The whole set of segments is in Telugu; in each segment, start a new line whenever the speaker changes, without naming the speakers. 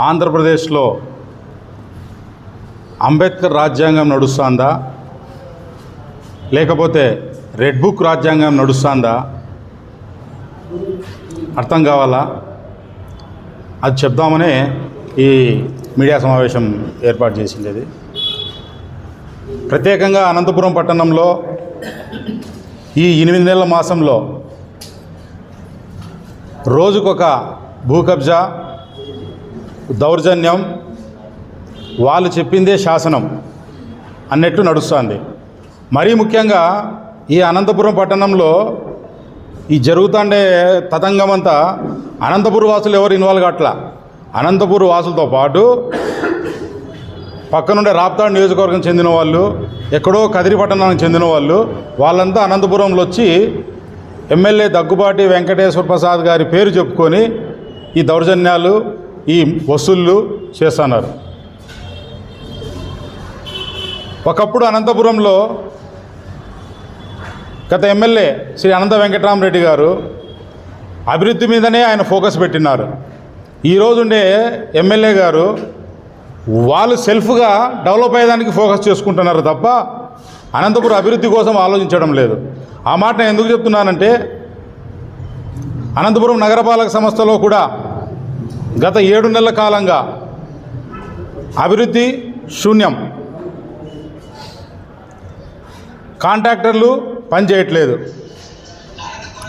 ఆంధ్రప్రదేశ్లో అంబేద్కర్ రాజ్యాంగం నడుస్తుందా? లేకపోతే రెడ్ బుక్ రాజ్యాంగం నడుస్తుందా? అర్థం కావాలా? అది చెప్దామనే ఈ మీడియా సమావేశం ఏర్పాటు చేసింది. అది ప్రత్యేకంగా అనంతపురం పట్టణంలో ఈ ఎనిమిది నెలల మాసంలో రోజుకొక భూ కబ్జా దౌర్జన్యం వాళ్ళు చెప్పిందే శాసనం అన్నట్టు నడుస్తుంది. మరీ ముఖ్యంగా ఈ అనంతపురం పట్టణంలో ఈ జరుగుతుండే తతంగం అంతా అనంతపురం వాసులు ఎవరు ఇన్వాల్వ్ కావట్లా అనంతపురం వాసులతో పాటు పక్కనుండే రాప్తాడు నియోజకవర్గం చెందిన వాళ్ళు ఎక్కడో కదిరి పట్టణానికి చెందిన వాళ్ళు వాళ్ళంతా అనంతపురంలో వచ్చి ఎమ్మెల్యే దగ్గుబాటి వెంకటేశ్వర ప్రసాద్ గారి పేరు చెప్పుకొని ఈ దౌర్జన్యాలు ఈ వసూళ్ళు చేస్తున్నారు ఒకప్పుడు అనంతపురంలో గత ఎమ్మెల్యే శ్రీ అనంత వెంకటరామరెడ్డి గారు అభివృద్ధి మీదనే ఆయన ఫోకస్ పెట్టినారు. ఈరోజుండే ఎమ్మెల్యే గారు వాళ్ళు సెల్ఫ్గా డెవలప్ అయ్యేదానికి ఫోకస్ చేసుకుంటున్నారు తప్ప అనంతపురం అభివృద్ధి కోసం ఆలోచించడం లేదు. ఆ మాట నేను ఎందుకు చెప్తున్నానంటే అనంతపురం నగరపాలక సంస్థలో కూడా గత ఏడు నెలల కాలంగా అభివృద్ధి శూన్యం. కాంట్రాక్టర్లు పనిచేయట్లేదు.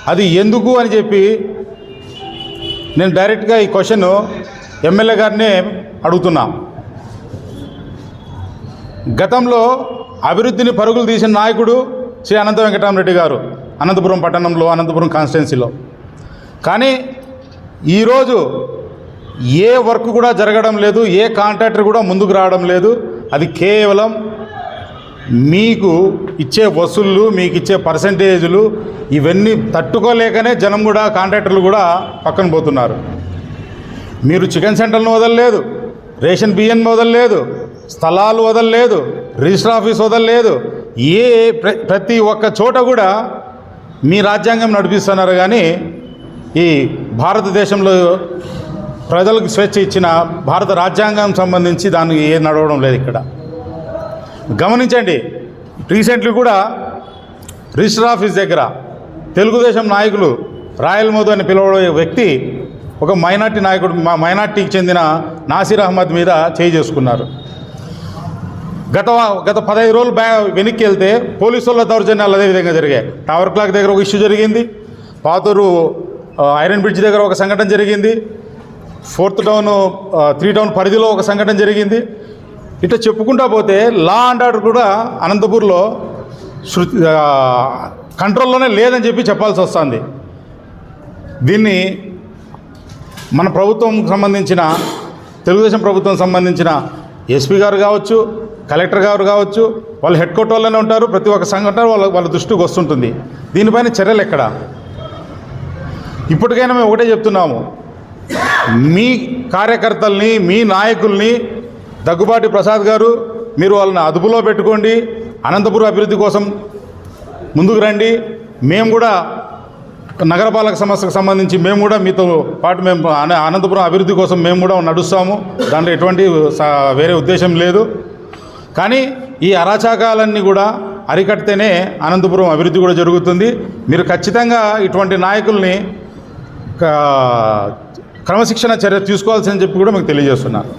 అది ఎందుకు అని చెప్పి నేను డైరెక్ట్గా ఈ క్వశ్చన్ ఎమ్మెల్యే గారినే అడుగుతున్నా. గతంలో అభివృద్ధిని పరుగులు తీసిన నాయకుడు శ్రీ అనంత వెంకటరామరెడ్డి గారు అనంతపురం పట్టణంలో అనంతపురం కాన్స్టిట్యున్సీలో. కానీ ఈరోజు ఏ వర్క్ కూడా జరగడం లేదు ఏ కాంట్రాక్టర్ కూడా ముందుకు రావడం లేదు. అది కేవలం మీకు ఇచ్చే వసూళ్ళు మీకు ఇచ్చే పర్సంటేజులు ఇవన్నీ తట్టుకోలేకనే జనం కూడా కాంట్రాక్టర్లు కూడా పక్కన పోతున్నారు. మీరు చికెన్ సెంటర్ను వదలలేదు రేషన్ బియ్యం వదలలేదు స్థలాలు వదలలేదు రిజిస్టర్ ఆఫీస్ వదలలేదు ఏ ప్ర- ప్రతి ఒక్క చోట కూడా మీ రాజ్యాంగం నడిపిస్తున్నారు. కానీ ఈ భారతదేశంలో ప్రజలకు స్వేచ్ఛ ఇచ్చిన భారత రాజ్యాంగం సంబంధించి దాన్ని ఏ నడవడం లేదు ఇక్కడ. గమనించండి రీసెంట్లీ కూడా రిజిస్టర్ ఆఫీస్ దగ్గర తెలుగుదేశం నాయకులు రాయల్ మోదు అని పిలువడే వ్యక్తి ఒక మైనార్టీ నాయకుడు మా మైనార్టీకి చెందిన నాసిర్ అహ్మద్ మీద చేయి చేసుకున్నారు. గత గత పదహైదు రోజులు బ్యా వెనక్కి వెళ్తే పోలీసుల దౌర్జన్యాలు అదే విధంగా జరిగాయి. టవర్ క్లాక్ దగ్గర ఒక ఇష్యూ జరిగింది పాతూరు ఐరన్ బ్రిడ్జ్ దగ్గర ఒక సంఘటన జరిగింది ఫోర్త్ టౌన్ త్రీ టౌన్ పరిధిలో ఒక సంఘటన జరిగింది. ఇట్లా చెప్పుకుంటా పోతే లా అండ్ ఆర్డర్ కూడా అనంతపూర్లో శృతి కంట్రోల్లోనే లేదని చెప్పి చెప్పాల్సి వస్తుంది. దీన్ని మన ప్రభుత్వం సంబంధించిన తెలుగుదేశం ప్రభుత్వం సంబంధించిన ఎస్పీ గారు కావచ్చు కలెక్టర్ గారు కావచ్చు వాళ్ళు హెడ్ క్వార్టర్లోనే ఉంటారు. ప్రతి ఒక్క సంఘటన వాళ్ళ వాళ్ళ దృష్టికి వస్తుంటుంది. దీనిపైన చర్యలు ఎక్కడ? ఇప్పటికైనా మేము ఒకటే చెప్తున్నాము. మీ కార్యకర్తల్ని మీ నాయకుల్ని దగ్గుబాటి ప్రసాద్ గారు మీరు వాళ్ళని అదుపులో పెట్టుకోండి. అనంతపురం అభివృద్ధి కోసం ముందుకు రండి. మేము కూడా నగరపాలక సంస్థకు సంబంధించి మేము కూడా మీతో పాటు మేము అనంతపురం అభివృద్ధి కోసం మేము కూడా నడుస్తాము. దాంట్లో ఎటువంటి వేరే ఉద్దేశం లేదు. కానీ ఈ అరాచకాలన్నీ కూడా అరికడితేనే అనంతపురం అభివృద్ధి కూడా జరుగుతుంది. మీరు ఖచ్చితంగా ఇటువంటి నాయకుల్ని క్రమశిక్షణ చర్య తీసుకోవాల్సిందని చెప్పి కూడా మీకు తెలియజేస్తున్నాను